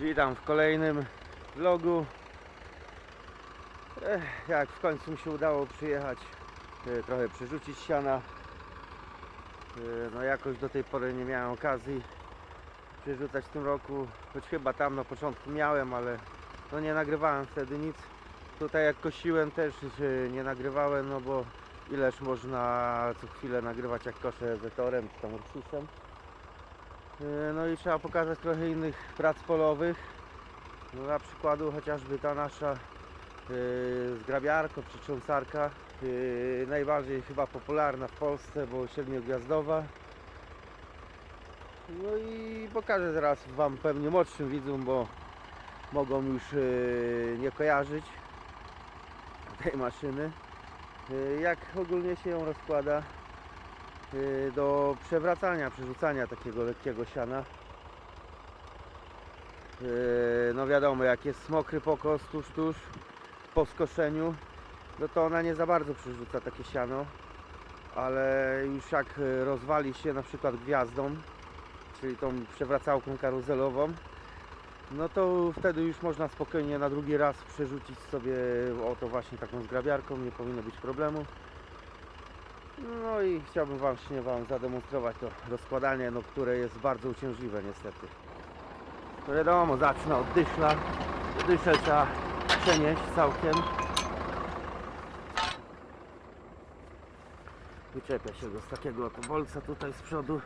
Witam w kolejnym vlogu. Ech, jak w końcu mi się udało przyjechać, e, trochę przerzucić siana. E, No jakoś do tej pory nie miałem okazji przerzucać w tym roku, choć chyba tam na początku miałem, ale no nie nagrywałem wtedy nic. Tutaj jak kosiłem też e, nie nagrywałem, no bo ileż można co chwilę nagrywać jak koszę zetorem czy tam ursusem. E, No i trzeba pokazać trochę innych prac polowych. No, dla przykładu chociażby ta nasza e, zgrabiarka, przytrząsarka. e, Najbardziej chyba popularna w Polsce, bo siedmiogwiazdowa. No i pokażę teraz Wam pewnie młodszym widzom, bo mogą już nie kojarzyć tej maszyny. Jak ogólnie się ją rozkłada do przewracania, przerzucania takiego lekkiego siana. Y, No wiadomo, jak jest mokry pokos tuż, tuż po skoszeniu, no to ona nie za bardzo przerzuca takie siano, ale już jak y, rozwali się na przykład gwiazdą, czyli tą przewracałką karuzelową, no to wtedy już można spokojnie na drugi raz przerzucić sobie oto właśnie taką zgrabiarką, nie powinno być problemu. No i chciałbym właśnie Wam zademonstrować to rozkładanie, no, które jest bardzo uciążliwe niestety. To wiadomo, zacznę od dyszla. Dyszel trzeba przenieść całkiem. Wyczepia się go z takiego bolca tutaj z przodu.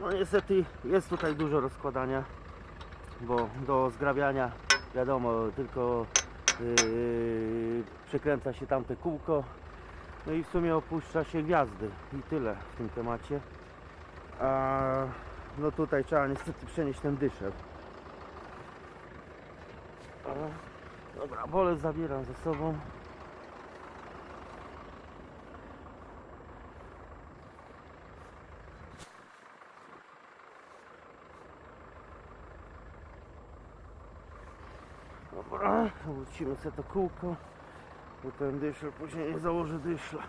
No niestety jest tutaj dużo rozkładania, bo do zgrabiania wiadomo tylko yy, przekręca się tamte kółko no i w sumie opuszcza się gwiazdy. I tyle w tym temacie. A no tutaj trzeba niestety przenieść ten dyszel. Dobra, bolec zabieram ze sobą. Dobra, wrócimy sobie to kółko, bo ten dyszel później nie założy dyszla.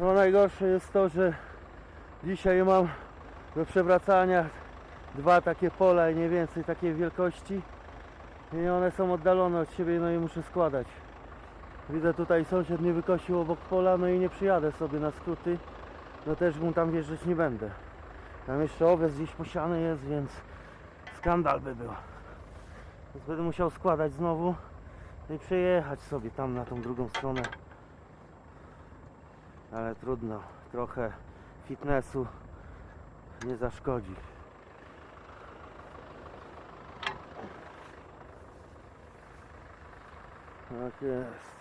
No najgorsze jest to, że dzisiaj mam do przewracania dwa takie pola i nie więcej takiej wielkości i one są oddalone od siebie, no i muszę składać. Widzę tutaj sąsiad mnie wykosił obok pola, no i nie przyjadę sobie na skróty no też mu tam wjeżdżać nie będę. Tam jeszcze owiec gdzieś posiany jest, więc skandal by był. Więc będę musiał składać znowu no i przejechać sobie tam na tą drugą stronę. Ale trudno, trochę fitnessu nie zaszkodzi. Tak jest.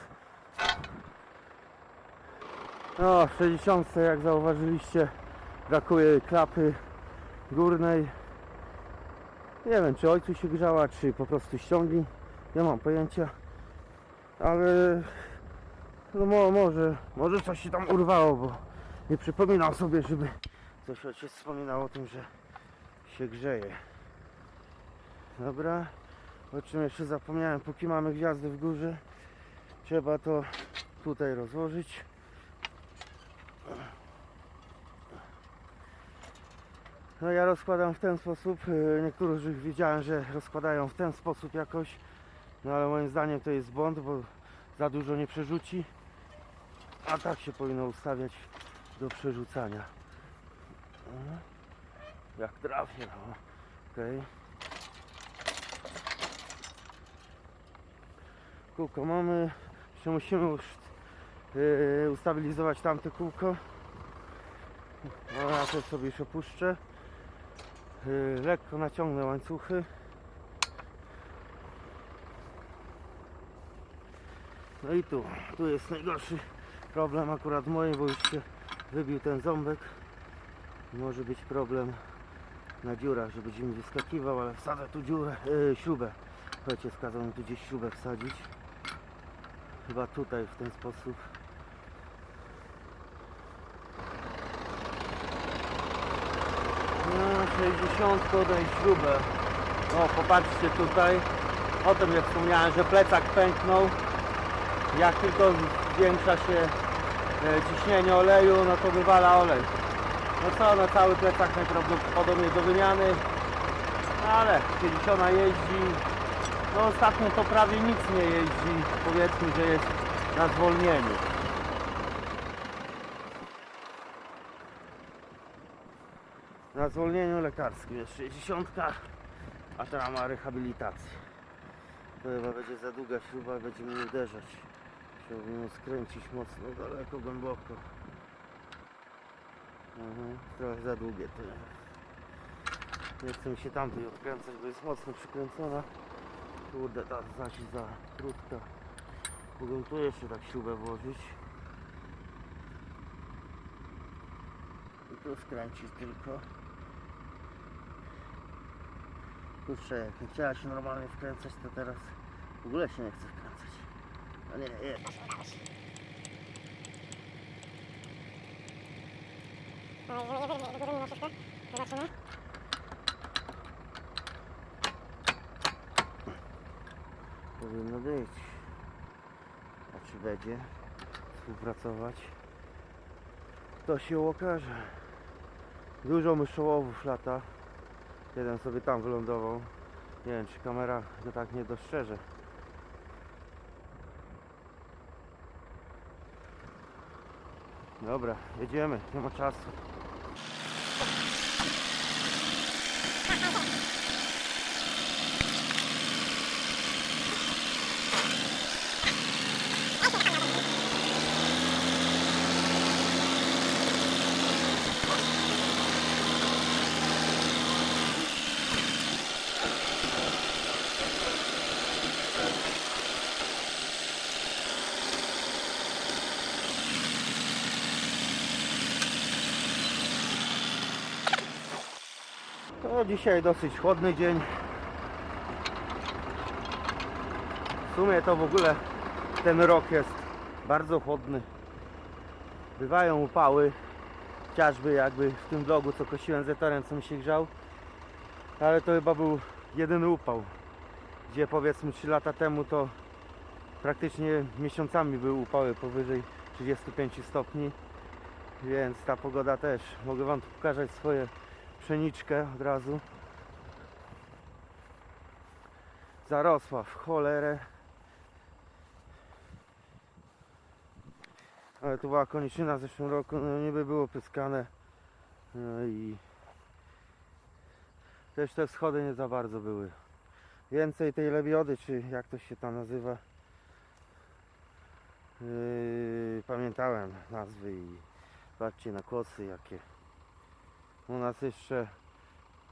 No, w 60 jak zauważyliście brakuje klapy górnej. Nie wiem czy ojcu się grzała, czy po prostu ściągi. Nie mam pojęcia. Ale no mo, może, może coś się tam urwało, bo nie przypominam sobie, żeby coś ojciec wspominał o tym, że się grzeje. Dobra. O czym jeszcze zapomniałem, póki mamy gwiazdy w górze, trzeba to tutaj rozłożyć. No ja rozkładam w ten sposób. e, Niektórych widziałem, że rozkładają w ten sposób jakoś. No ale moim zdaniem to jest błąd, bo za dużo nie przerzuci. A tak się powinno ustawiać do przerzucania. O, Jak trafię, no. Okej. Kółko mamy. Jeszcze musimy już e, ustabilizować tamte kółko. No ja też sobie już opuszczę. Yy, lekko naciągnę łańcuchy. No i tu, tu jest najgorszy problem akurat mojej, bo już się wybił ten ząbek. Może być problem na dziurach, że będzie mi wyskakiwał, ale wsadzę tu dziurę, yy, śrubę. Ojciec kazał mi tu gdzieś śrubę wsadzić. Chyba tutaj w ten sposób. 60 daj śrubę. O, popatrzcie tutaj. O tym jak wspomniałem, że plecak pęknął. Jak tylko zwiększa się e, ciśnienie oleju, no to wywala olej. No co, no cały plecak najprawdopodobniej do wymiany, no ale kiedyś ona jeździ, no ostatnio to prawie nic nie jeździ, powiedzmy, że jest na zwolnieniu. Na zwolnieniu lekarskim jest 60, a ta ma rehabilitację. To chyba będzie za długa śruba, będzie mnie uderzać. Chciałbym ją skręcić mocno, daleko, głęboko. Mhm, trochę za długie to jest. Nie chcę mi się tamtej odkręcać, bo jest mocno przykręcona. Kurde, ta znaczy za krótka. Mogę tu jeszcze tak śrubę włożyć. I tu skręcić tylko. Kurczę, jak nie chciała się normalnie wkręcać, to teraz w ogóle się nie chce wkręcać. No nie, nie. No, zobaczymy. Powinno być. A czy będzie współpracować? To się okaże. Dużo myszołowów lata. Jeden sobie tam wylądował. Nie wiem, czy kamera go tak nie dostrzeże. Dobra, jedziemy, nie ma czasu. To dzisiaj dosyć chłodny dzień. W sumie to w ogóle ten rok jest bardzo chłodny. Bywają upały, chociażby jakby w tym vlogu co kosiłem zetorem co mi się grzał. Ale to chyba był jedyny upał, gdzie powiedzmy 3 lata temu to praktycznie miesiącami były upały powyżej 35 stopni. Więc ta pogoda też. Mogę Wam pokazać swoje pszeniczkę od razu. Zarosła w cholerę. Ale tu była koniczyna w zeszłym roku, no niby było pyskane. No i też te schody nie za bardzo były. Więcej tej lebiody, czy jak to się tam nazywa. Yy, pamiętałem nazwy i patrzcie na kłosy jakie. U nas jeszcze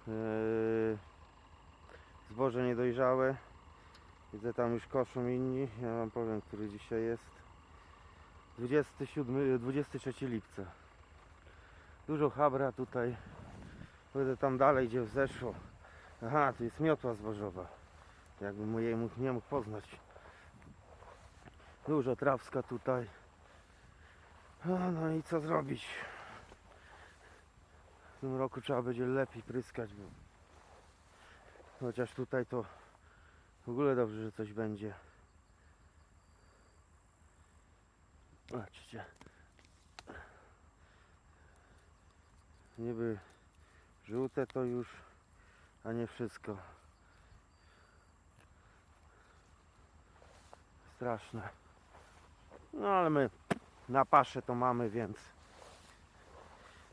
yy, zboże niedojrzałe. Widzę tam już koszą inni. Ja wam powiem, który dzisiaj jest. 27, 23 lipca. Dużo habra tutaj. Będę tam dalej, gdzie zeszło. Aha, tu jest miotła zbożowa. Jakbym jej mógł, nie mógł poznać. Dużo trawska tutaj. A, no i co zrobić? W tym roku trzeba będzie lepiej pryskać, bo chociaż tutaj to w ogóle dobrze, że coś będzie. Patrzcie. Niby żółte to już, a nie wszystko. Straszne. No ale my na paszę to mamy, więc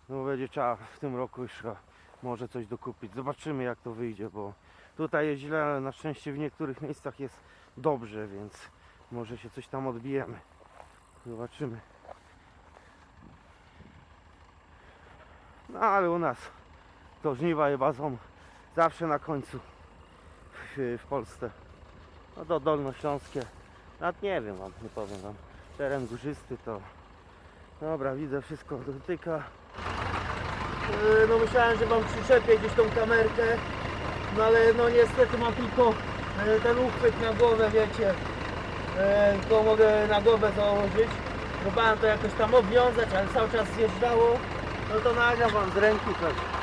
no będzie trzeba w tym roku chyba może coś dokupić. Zobaczymy jak to wyjdzie, bo tutaj jest źle, ale na szczęście w niektórych miejscach jest dobrze, więc może się coś tam odbijemy. Zobaczymy. No ale u nas to żniwa chyba są zawsze na końcu w, w Polsce. No to dolnośląskie. Nawet nie wiem wam, nie powiem wam. Teren górzysty to... Dobra, widzę wszystko dotyka. Yy, No myślałem, że wam przyczepię gdzieś tą kamerkę. No ale no niestety mam tylko e, ten uchwyt na głowę, wiecie. E, Tylko mogę na głowę założyć. Próbowałem to jakoś tam obwiązać, ale cały czas zjeżdżało. No to nagram wam z ręki coś.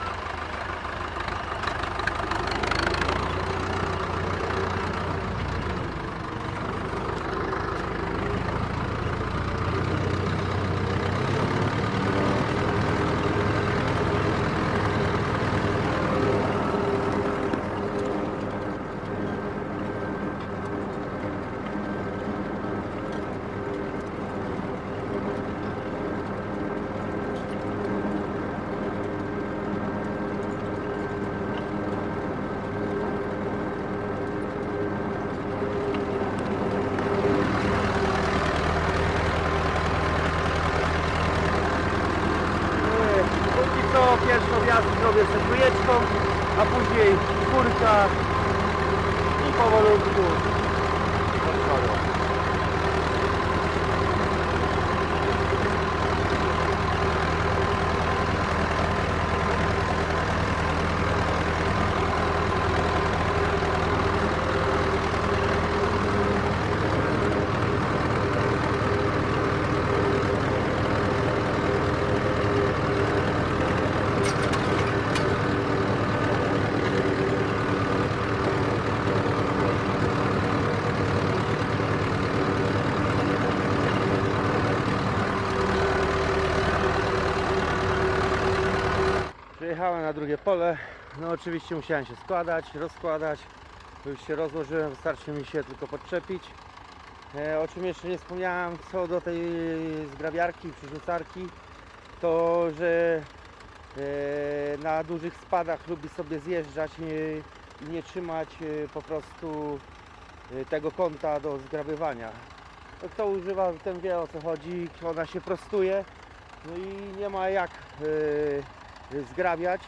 raz zrobię sobie trójeczką, a później czwórka i powolutku do przodu. Przyjechałem na drugie pole. No oczywiście musiałem się składać, rozkładać. Już się rozłożyłem, wystarczy mi się tylko podczepić. E, o czym jeszcze nie wspomniałem co do tej zgrabiarki, przyrzucarki, to że e, na dużych spadach lubi sobie zjeżdżać i nie trzymać e, po prostu e, tego kąta do zgrabywania. No, kto używa, ten wie o co chodzi, ona się prostuje, no i nie ma jak e, zgrabiać.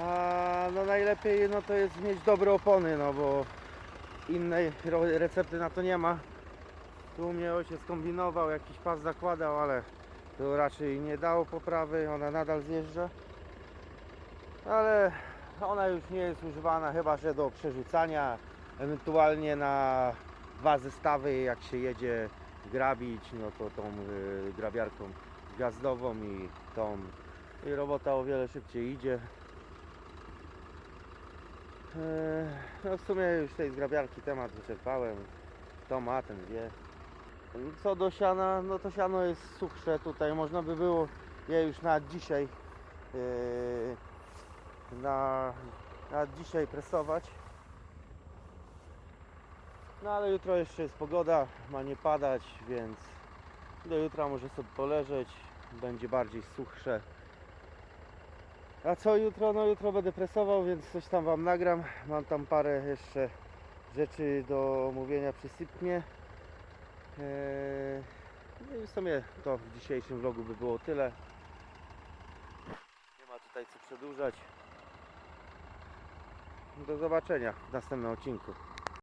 A no najlepiej no to jest mieć dobre opony, no bo innej recepty na to nie ma. Tu mnie ojciec kombinował, jakiś pas zakładał, ale to raczej nie dało poprawy, ona nadal zjeżdża. Ale ona już nie jest używana chyba, że do przerzucania, ewentualnie na dwa zestawy, jak się jedzie grabić, no to tą y, grabiarką gwiazdową i tą i robota o wiele szybciej idzie. Eee, No w sumie już tej zgrabiarki temat wyczerpałem. Kto ma, ten wie. Co do siana, no to siano jest suchsze tutaj. Można by było je już na dzisiaj eee, na, na dzisiaj presować. No ale jutro jeszcze jest pogoda, ma nie padać, więc do jutra może sobie poleżeć. Będzie bardziej suchsze. A co jutro? No jutro będę presował, więc coś tam Wam nagram. Mam tam parę jeszcze rzeczy do omówienia przy sypnie. Eee, No i w sumie to w dzisiejszym vlogu by było tyle. Nie ma tutaj co przedłużać. Do zobaczenia w następnym odcinku.